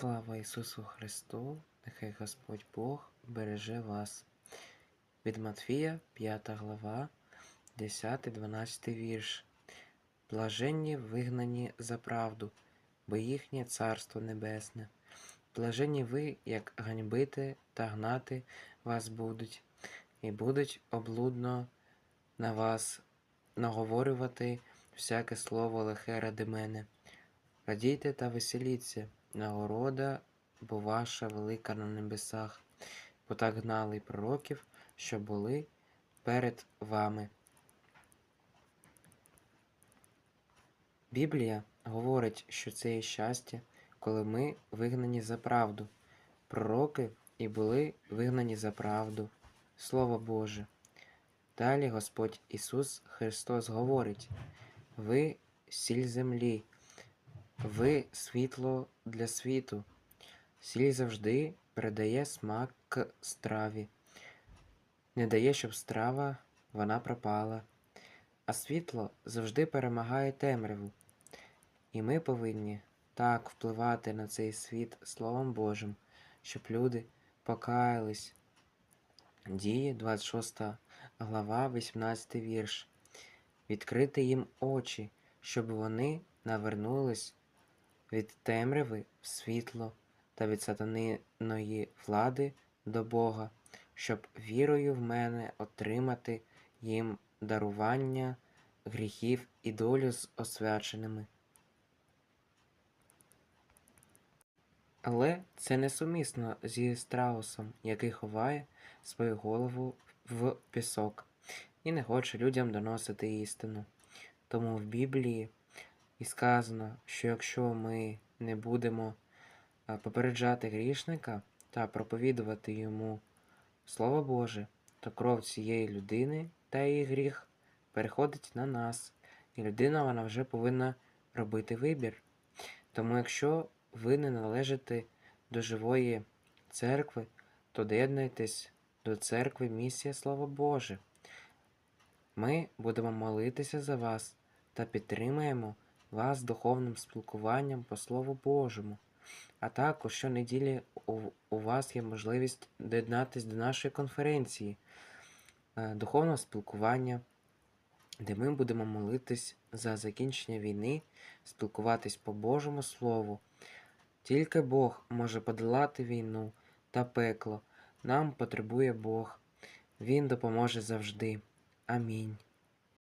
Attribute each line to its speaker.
Speaker 1: Слава Ісусу Христу, нехай Господь Бог береже вас. Від Матфія, 5 глава, 10-12 вірш. Блаженні вигнані за правду, бо їхнє Царство Небесне. Блаженні ви, як ганьбити та гнати вас будуть, і будуть облудно на вас наговорювати всяке слово лихе ради мене. Радійте та веселіться, нагорода, бо ваша велика на небесах, бо так гнали пророків, що були перед вами. Біблія говорить, що це є щастя, коли ми вигнані за правду. Пророки і були вигнані за правду. Слово Боже. Далі Господь Ісус Христос говорить: Ви сіль землі, ви світло для світу. Сіль завжди передає смак страві, не дає, щоб страва вона пропала, а світло завжди перемагає темряву. І ми повинні так впливати на цей світ Словом Божим, щоб люди покаялись. Дії 26 глава, 18 вірш. Відкрити їм очі, щоб вони навернулись від темряви в світло та від сатаниної влади до Бога, щоб вірою в мене отримати їм дарування гріхів і долю з освяченими. Але це несумісно зі страусом, який ховає свою голову в пісок і не хоче людям доносити істину. Тому в Біблії і сказано, що якщо ми не будемо попереджати грішника та проповідувати йому Слово Боже, то кров цієї людини та її гріх переходить на нас, і людина вона вже повинна робити вибір. Тому якщо ви не належите до живої церкви, то доєднуйтесь до церкви місія Слово Боже. Ми будемо молитися за вас та підтримаємо вас духовним спілкуванням по Слову Божому. А також щонеділі у, вас є можливість доєднатися до нашої конференції е, духовного спілкування, де ми будемо молитись за закінчення війни, спілкуватись по Божому Слову. Тільки Бог може подолати війну та пекло. Нам потребує Бог. Він допоможе завжди. Амінь.